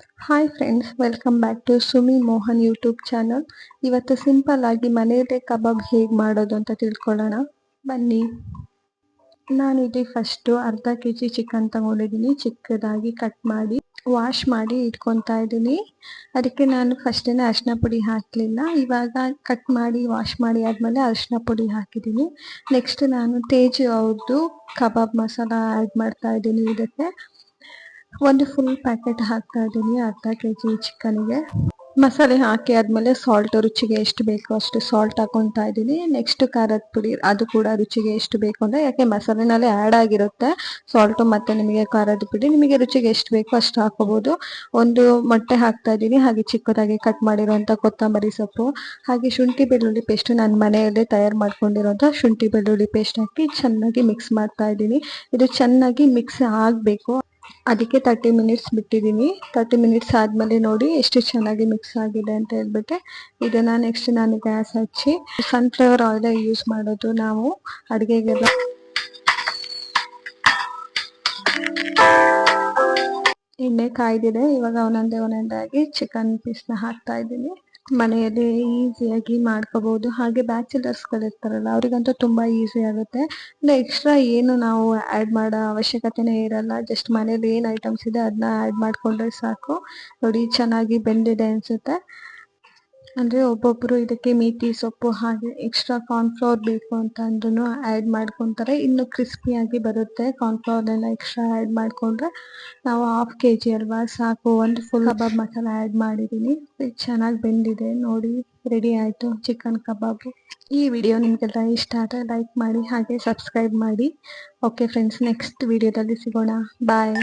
Hi friends welcome back to Sumi Mohan YouTube channel ಇವತ್ತು simple ಆಗಿ ಮನೆಯಲ್ಲೇ ಕಬಾಬ್ ಹೇಗೆ ಮಾಡೋದು ಅಂತ ತಿಳ್ಕೊಳ್ಳೋಣ. ಬನ್ನಿ. ನಾನಿಲ್ಲಿ ಫಸ್ಟು ಅರ್ಧ ಕೆ ಜಿ ಚಿಕನ್ ತಗೊಂಡಿದ್ದೀನಿ. ಚಿಕ್ಕದಾಗಿ ಕಟ್ ಮಾಡಿ ವಾಶ್ ಮಾಡಿ ಇಟ್ಕೊತಾ ಇದ್ದೀನಿ. ಅದಕ್ಕೆ ನಾನು ಫಸ್ಟೇನೆ ಅರಿಶಿನ ಪುಡಿ ಹಾಕಲಿಲ್ಲ. ಇವಾಗ ಕಟ್ ಮಾಡಿ ವಾಶ್ ಮಾಡಿ ಆದಮೇಲೆ ಅರಿಶಿನ ಪುಡಿ ಹಾಕಿದ್ದೀನಿ. ನೆಕ್ಸ್ಟ್ ನಾನು ತೇಜ್ ಅವ್ರದ್ದು ಕಬಾಬ್ ಮಸಾಲ ಆ್ಯಡ್ ಮಾಡ್ತಾ ಇದ್ದೀನಿ ಇದಕ್ಕೆ. ಒಂದು ಫುಲ್ ಪ್ಯಾಕೆಟ್ ಹಾಕ್ತಾ ಇದ್ದೀನಿ, ಅರ್ಧ ಕೆ ಜಿ ಚಿಕನ್ಗೆ ಮಸಾಲೆ ಹಾಕಿ ಆದ್ಮೇಲೆ ಸಾಲ್ಟ್ ರುಚಿಗೆ ಎಷ್ಟು ಬೇಕೋ ಅಷ್ಟು ಸಾಲ್ಟ್ ಹಾಕೊತಾ ಇದ್ದೀನಿ. ನೆಕ್ಸ್ಟ್ ಖಾರದ ಪುಡಿ, ಅದು ಕೂಡ ರುಚಿಗೆ ಎಷ್ಟು ಬೇಕು ಅಂದ್ರೆ, ಯಾಕೆ ಮಸಾಲೆನಲ್ಲಿ ಆ್ಯಡ್ ಆಗಿರುತ್ತೆ. ಸಾಲ್ಟು ಮತ್ತೆ ನಿಮಗೆ ಖಾರದ ಪುಡಿ, ನಿಮಗೆ ರುಚಿಗೆ ಎಷ್ಟು ಬೇಕೋ ಅಷ್ಟು ಹಾಕೋಬಹುದು ಒಂದು ಮೊಟ್ಟೆ ಹಾಕ್ತಾ ಇದ್ದೀನಿ, ಹಾಗೆ ಚಿಕ್ಕದಾಗಿ ಕಟ್ ಮಾಡಿರುವಂತಹ ಕೊತ್ತಂಬರಿ ಸೊಪ್ಪು, ಹಾಗೆ ಶುಂಠಿ ಬೆಳ್ಳುಳ್ಳಿ ಪೇಸ್ಟ್ ನಾನು ಮನೆಯಲ್ಲೇ ತಯಾರು ಮಾಡ್ಕೊಂಡಿರೋಂಥ ಶುಂಠಿ ಬೆಳ್ಳುಳ್ಳಿ ಪೇಸ್ಟ್ ಹಾಕಿ ಚೆನ್ನಾಗಿ ಮಿಕ್ಸ್ ಮಾಡ್ತಾ ಇದ್ದೀನಿ. ಇದು ಚೆನ್ನಾಗಿ ಮಿಕ್ಸ್ ಆಗಬೇಕು. ಅದಕ್ಕೆ ತರ್ಟಿ ಮಿನಿಟ್ಸ್ ಬಿಟ್ಟಿದ್ದೀನಿ. ತರ್ಟಿ ಮಿನಿಟ್ಸ್ ಆದಮೇಲೆ ನೋಡಿ ಎಷ್ಟು ಚೆನ್ನಾಗಿ ಮಿಕ್ಸ್ ಆಗಿದೆ ಅಂತ ಹೇಳ್ಬಿಟ್ಟು ಇದನ್ನು ನೆಕ್ಸ್ಟ್ ನಾನು ಗ್ಯಾಸ್ ಹಚ್ಚಿ ಸನ್ಫ್ಲವರ್ ಆಯಿಲ್ ಯೂಸ್ ಮಾಡೋದು ನಾವು ಅಡುಗೆಗೆಲ್ಲ. ಎಣ್ಣೆ ಕಾಯ್ದಿದೆ. ಇವಾಗ ಒಂದೊಂದೇ ಒಂದೊಂದಾಗಿ ಚಿಕನ್ ಪೀಸ್ನ ಹಾಕ್ತಾ ಇದ್ದೀನಿ. ಮನೆಯಲ್ಲಿ ಈಸಿಯಾಗಿ ಮಾಡ್ಕೋಬಹುದು ಹಾಗೆ ಬ್ಯಾಚುಲರ್ಸ್ಗಳು ಇರ್ತಾರಲ್ಲ, ಅವರಿಗಂತೂ ತುಂಬಾ ಈಸಿ ಆಗುತ್ತೆ. ಅಂದ್ರೆ ಎಕ್ಸ್ಟ್ರಾ ಏನು ನಾವು ಆಡ್ ಮಾಡೋ ಅವಶ್ಯಕತೆನೇ ಇರಲ್ಲ. ಜಸ್ಟ್ ಮನೇಲಿ ಏನು ಐಟಮ್ಸ್ ಇದೆ ಅದನ್ನ ಆಡ್ ಮಾಡ್ಕೊಂಡ್ರೆ ಸಾಕು. ನೋಡಿ, ಚೆನ್ನಾಗಿ ಬೆಂದಿದೆ ಅನ್ಸುತ್ತೆ. ಅಂದ್ರೆ ಒಬ್ಬೊಬ್ರು ಇದಕ್ಕೆ ಮೇಥಿ ಸೊಪ್ಪು ಹಾಗೆ ಎಕ್ಸ್ಟ್ರಾ ಕಾರ್ನ್ಫ್ಲವರ್ ಬೇಕು ಅಂತ ಅಂದ್ರೂ ಆ್ಯಡ್ ಮಾಡ್ಕೊತಾರೆ. ಇನ್ನು ಕ್ರಿಸ್ಪಿಯಾಗಿ ಬರುತ್ತೆ. ಕಾರ್ನ್ಫ್ಲವರ್ನೆಲ್ಲ ಎಕ್ಸ್ಟ್ರಾ ಆ್ಯಡ್ ಮಾಡ್ಕೊಂಡ್ರೆ ನಾವು ಹಾಫ್ ಕೆ ಜಿ ಅಲ್ವಾ? ಸಾಕು. ಒಂದು ಫುಲ್ ಕಬಾಬ್ ಮಸಾಲ ಆ್ಯಡ್ ಮಾಡಿದ್ದೀನಿ. ಚೆನ್ನಾಗಿ ಬೆಂದಿದೆ. ನೋಡಿ ರೆಡಿ ಆಯಿತು ಚಿಕನ್ ಕಬಾಬು. ಈ ವಿಡಿಯೋ ನಿಮಗೆಲ್ಲ ಇಷ್ಟ ಆದರೆ ಲೈಕ್ ಮಾಡಿ, ಹಾಗೆ ಸಬ್ಸ್ಕ್ರೈಬ್ ಮಾಡಿ. ಓಕೆ ಫ್ರೆಂಡ್ಸ್ ನೆಕ್ಸ್ಟ್ ವಿಡಿಯೋದಲ್ಲಿ ಸಿಗೋಣ. ಬಾಯ್